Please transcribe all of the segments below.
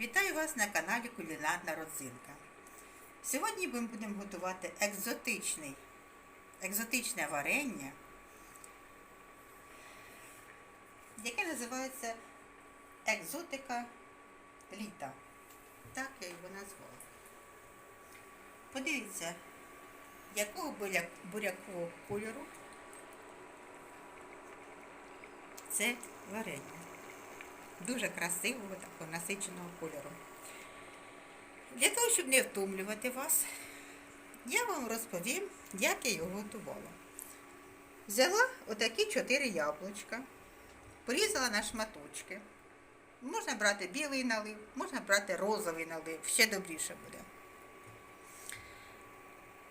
Вітаю вас на каналі Кулінарна Родзинка. Сьогодні ми будемо готувати екзотичний, екзотичне варення, яке називається екзотика літа. Так я його назвала. Подивіться, якого буря- бурякового кольору це варення дуже красивого, такого насиченого кольору. Для того, щоб не втомлювати вас, я вам розповім, як я його готувала. Взяла отакі чотири яблучка, порізала на шматочки. Можна брати білий налив, можна брати розовий налив, ще добріше буде.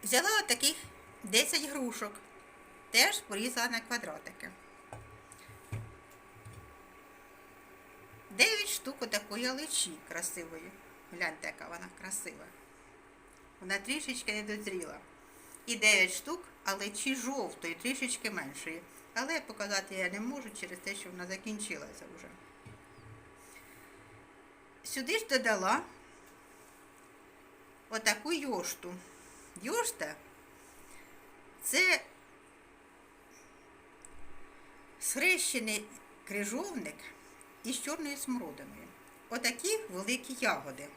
Взяла отаких 10 грушок, теж порізала на квадратики. 9 штук отакої алечі красивої. Гляньте, яка вона красива. Вона трішечки не дозріла. І 9 штук алечі жовтої, трішечки меншої. Але показати я не можу через те, що вона закінчилася вже. Сюди ж додала отаку йошту. Йошта це схрещений крижовник із чорною смородиною. Отакі великі ягоди.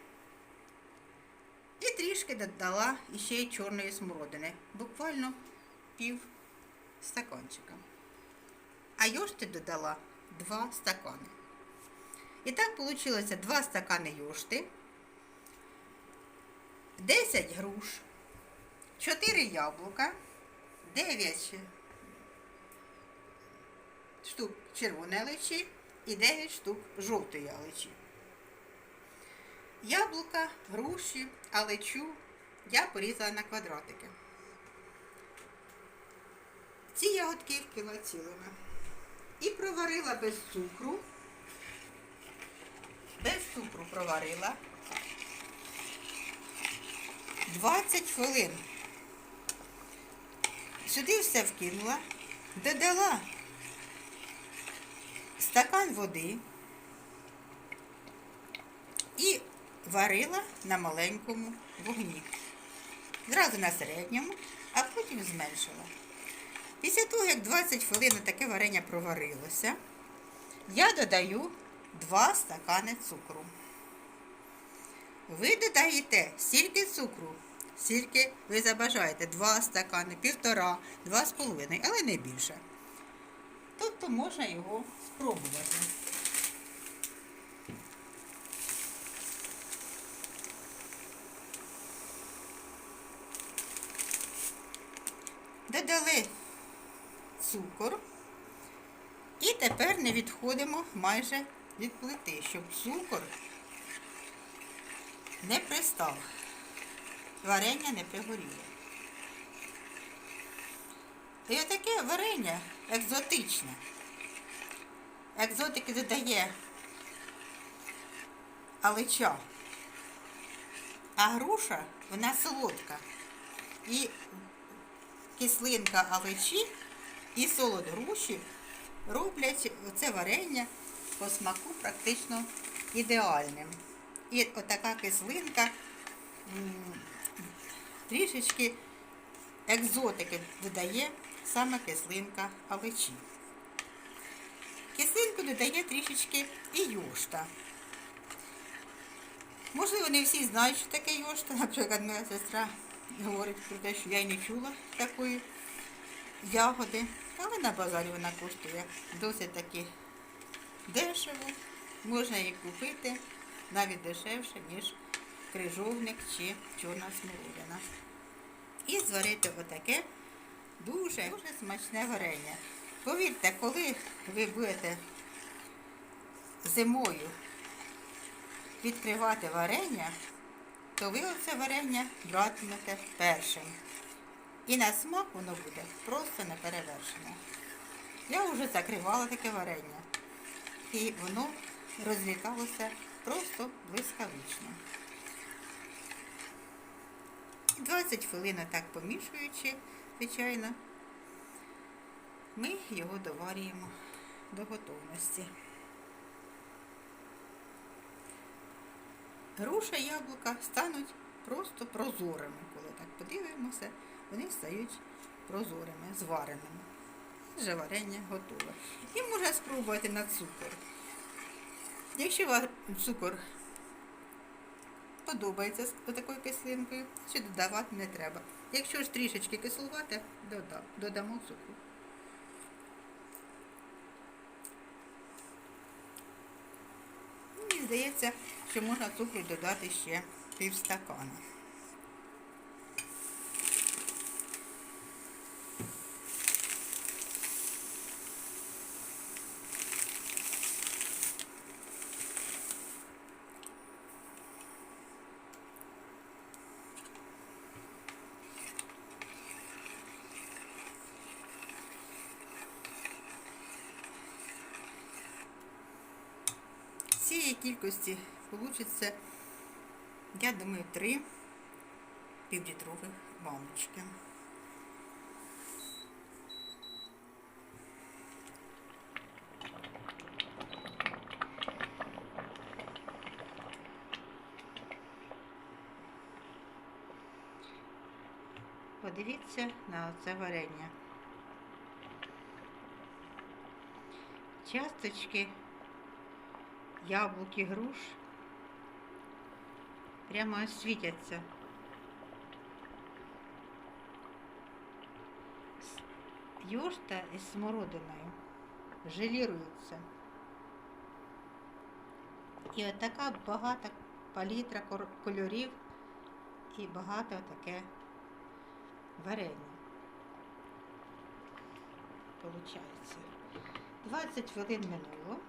І трішки додала іще й чорної смородини, буквально пів стаканчика. А йошти додала 2 стакани. І так вийшло 2 стакани йошти, 10 груш, 4 яблука, 9 штук червоної личі і 9 штук жовтої алечі. Яблука, груші, алечу я порізала на квадратики. Ці ягодки вкила цілими. І проварила без цукру. Без цукру проварила 20 хвилин. Сюди все вкинула, додала стакан води і варила на маленькому вогні. Зразу на середньому, а потім зменшила. Після того, як 20 хвилин таке варення проварилося, я додаю 2 стакани цукру. Ви додаєте стільки цукру, скільки ви забажаєте, 2 стакани, півтора, 2,5, але не більше. Тобто можна його спробувати. Додали цукор і тепер не відходимо майже від плити, щоб цукор не пристав, варення не пригоріло. І отаке варення екзотичне. Екзотики додає алеча, а груша вона солодка. І кислинка алечі і солод груші роблять це варення по смаку практично ідеальним. І отака кислинка трішечки екзотики додає саме кислинка алечі. Кислинку додає трішечки і йошта. Можливо, не всі знають, що таке йошта. Наприклад, моя сестра говорить про те, що я й не чула такої ягоди, але на базарі вона коштує досить таки дешево. Можна її купити навіть дешевше, ніж крижовник чи чорна смородина. І зварити отаке дуже, дуже смачне варення. Повірте, коли ви будете зимою відкривати варення, то ви оце варення братимете першим. І на смак воно буде просто неперевершене. Я вже закривала таке варення. І воно розліталося просто блискавично. 20 хвилин так помішуючи, звичайно, ми його доварюємо до готовності. груша яблука стануть просто прозорими. Коли так подивимося, вони стають прозорими, звареними. Вже варення готове. І можна спробувати на цукор. Якщо цукор подобається з такою кислинкою, чи додавати не треба. Якщо ж трішечки кислувати, дода- додамо цукру. Мені здається, що можна цукру додати ще півстакана. З кількості вийде, я думаю, три півлітрових баночки. Подивіться на це варення. Часточки яблуки, груш прямо світяться. Йошта із смородиною желірується. І от така багата палітра кольорів і багато таке варення. Получається. 20 хвилин минуло.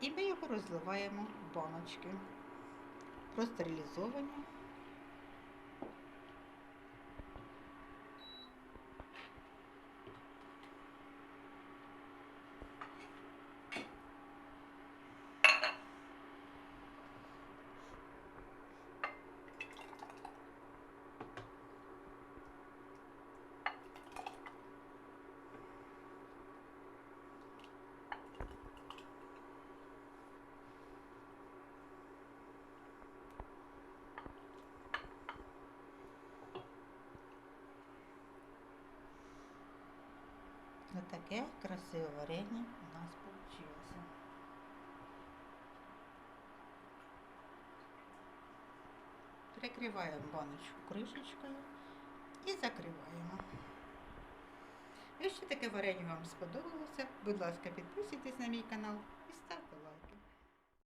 І ми його розливаємо в баночки. Простерилізовані. Отаке красиве варення у нас вийшло. Прикриваємо баночку кришечкою і закриваємо. Якщо таке варення вам сподобалося, будь ласка, підписуйтесь на мій канал і ставте